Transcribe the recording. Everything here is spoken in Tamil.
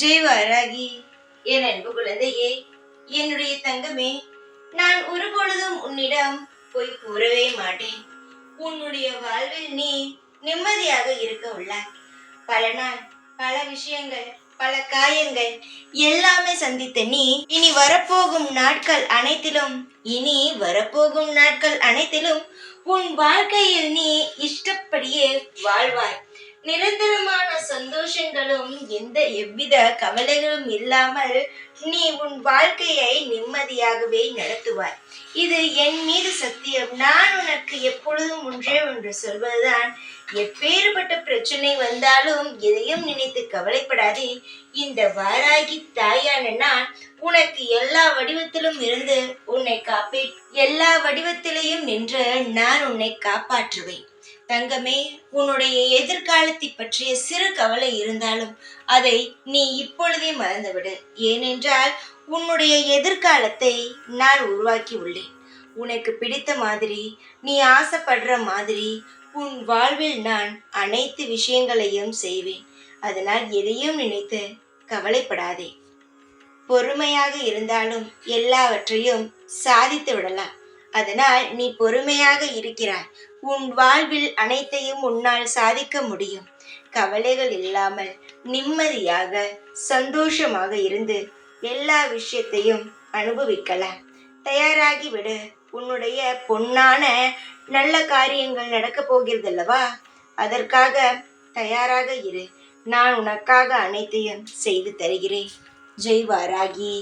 ஜெய் வாராகி என் அன்பு குழந்தையே என்னுடைய தங்கமே நான் ஒருபொழுதும் உன்னிடம் போய் கூறவே மாட்டேன். உன்னுடைய வாழ்வில் நீ நிம்மதியாக இருக்க உள்ளாய். பல நாள் பல விஷயங்கள் பல காயங்கள் எல்லாமே சந்தித்த நீ இனி வரப்போகும் நாட்கள் அனைத்திலும் இனி வரப்போகும் நாட்கள் அனைத்திலும் உன் வாழ்க்கையில் நீ இஷ்டப்படியே வாழ்வாய். நிரந்தர சந்தோஷங்களும் எந்த எவ்வித கவலைகளும் இல்லாமல் நீ உன் வாழ்க்கையை நிம்மதியாகவே நடத்துவாய். இது என் மீது சத்தியம். நான் உனக்கு எப்பொழுதும் ஒன்றே ஒன்று சொல்வதுதான். எப்பேறுபட்ட பிரச்சனை வந்தாலும் எதையும் நினைத்து கவலைப்படாதே. இந்த வாராகி தாயான நான் உனக்கு எல்லா வடிவத்திலும் இருந்து உன்னை காப்பே எல்லா வடிவத்திலையும் நின்று நான் உன்னை காப்பாற்றுவேன். தங்கமே உன்னுடைய எதிர்காலத்தை பற்றிய சிறு கவலை இருந்தாலும் அதை நீ இப்பொழுதே மறந்துவிடு. ஏனென்றால் உன்னுடைய எதிர்காலத்தை நான் உருவாக்கி உள்ளேன். உனக்கு பிடித்த மாதிரி நீ ஆசைப்படுற மாதிரி உன் வாழ்வில் நான் அனைத்து விஷயங்களையும் செய்வேன். அதனால் எதையும் நினைத்து கவலைப்படாதே. பொறுமையாக இருந்தாலும் எல்லாவற்றையும் சாதித்து விடலாம். அதனால் நீ பொறுமையாக இருக்கிறாய். உன் வாழ்வில் அனைத்தையும் உன்னால் சாதிக்க முடியும். கவலைகள் இல்லாமல் நிம்மதியாக சந்தோஷமாக இருந்து எல்லா விஷயத்தையும் அனுபவிக்கலாம். தயாராகி விடு உன்னுடைய பொன்னான நல்ல காரியங்கள் நடக்கப் போகிறதல்லவா? அதற்காக தயாராக இரு. நான் உனக்காக அனைத்தையும் செய்து தருகிறேன். ஜெய் வாராகி